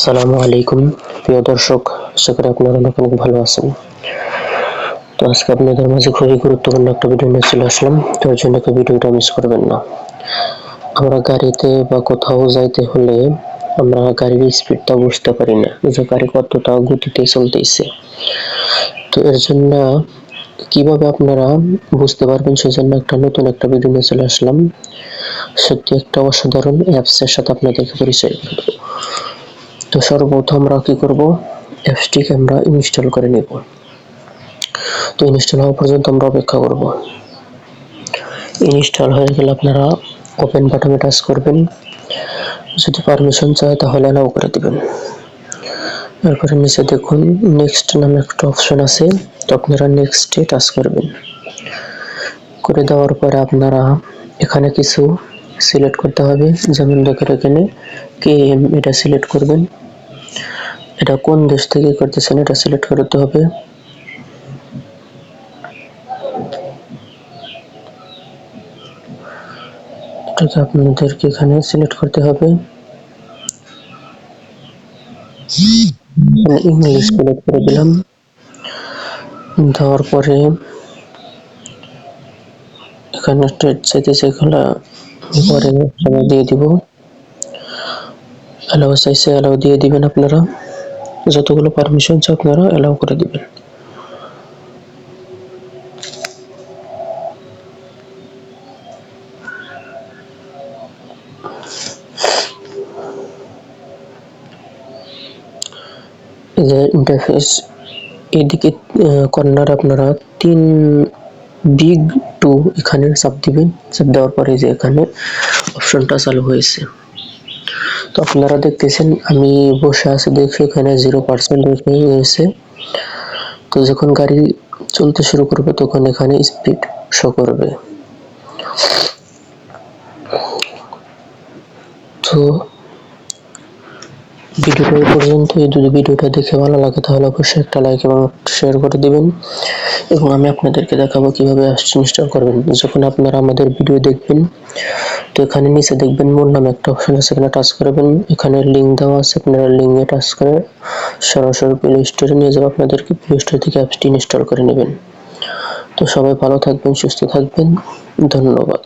আসসালামু আলাইকুম। প্রিয় দর্শক, আশা করি আপনারা অনেক অনেক ভালো আছেন। তো আজকে আপনাদের মাঝে খুবই গুরুত্বপূর্ণ একটা ভিডিও নিয়ে চলে আসলাম। তো ওই জন্য কেউ ভিডিওটা মিস করবেন না। আমরা গাড়িতে বা কোথাও যাইতে হলে আমরা গাড়ির স্পিডটা বুঝতে পারি না। যে গাড়ি কতটা গতিতে চলতেছে। তো এর জন্য কীভাবে আপনারা বুঝতে পারবেন সেজন্য একটা নতুন একটা ভিডিও নিয়ে চলে আসলাম। সত্যি একটা অসাধারণ অ্যাপসের সাথে আপনাদেরকে পরিচয়। তো সর্বপ্রথম আমরা কি করব? অ্যাপসটিকে আমরা ইনস্টল করে নেব। তো ইনস্টল হওয়া পর্যন্ত আমরা অপেক্ষা করব। ইনস্টল হয়ে গেলে আপনারা ওপেন বাটনে টাচ করবেন। যদি পারমিশন চায় তাহলে অ্যালাউ করে দিবেন। এরপরে নিচে দেখুন নেক্সট নামে একটা অপশন আছে। তো আপনারা নেক্সটে টাচ করবেন। করে দেওয়ার পরে আপনারা এখানে কিছু সিলেক্ট করতে হবে। যেমন দেখেন এখানে কে এম এটা সিলেক্ট করবেন। এটা কোন দেশ থেকে করতেছেন? এটা সিলেক্ট করতে হবে। এটাকে আপনাদেরকে এখানে সিলেক্ট করতে হবে। ইংলিশ সিলেক্ট করে দিলাম। দেওয়ার পরে এখানে চাইতেছে এগুলা পরে দিয়ে দিব। অ্যালাউ চাইছে অ্যালাউ দিয়ে দিবেন আপনারা। যতগুলো পারমিশন চাই আপনারা অ্যালাউ করে দিবেন। যে ইন্টারফেস এদিকে কর্নার আপনারা তিন বিগ টু এখানে চাপ দিবেন। চাপ দেওয়ার পরে যে এখানে অপশনটা চালু হয়েছে। তো আপনারা দেখতেছেন, আমি বসে আছি, দেখি এখানে জিরো পার্সেন্ট হয়েছে তো যখন গাড়ি চলতে শুরু করবে, তখন এখানে স্পিড শো করবে। তো ভিডিওটা এই যদি ভিডিওটা দেখে ভালো লাগে, তাহলে অবশ্যই একটা লাইক এবং শেয়ার করে দিবেন। এবং আমি আপনাদেরকে দেখাবো কীভাবে অ্যাপস ইনস্টল করবেন। যখন আপনারা আমাদের ভিডিও দেখবেন, তো এখানে নিচে দেখবেন মোর নামে একটা অপশন আছে, এখানে টাচ করবেন। এখানে লিঙ্ক দেওয়া আছে, আপনারা লিঙ্কে টাচ করে সরাসরি প্লে স্টোরে নিয়ে যাব আপনাদেরকে। প্লে স্টোর থেকে অ্যাপসটি ইনস্টল করে নেবেন। তো সবাই ভালো থাকবেন, সুস্থ থাকবেন। ধন্যবাদ।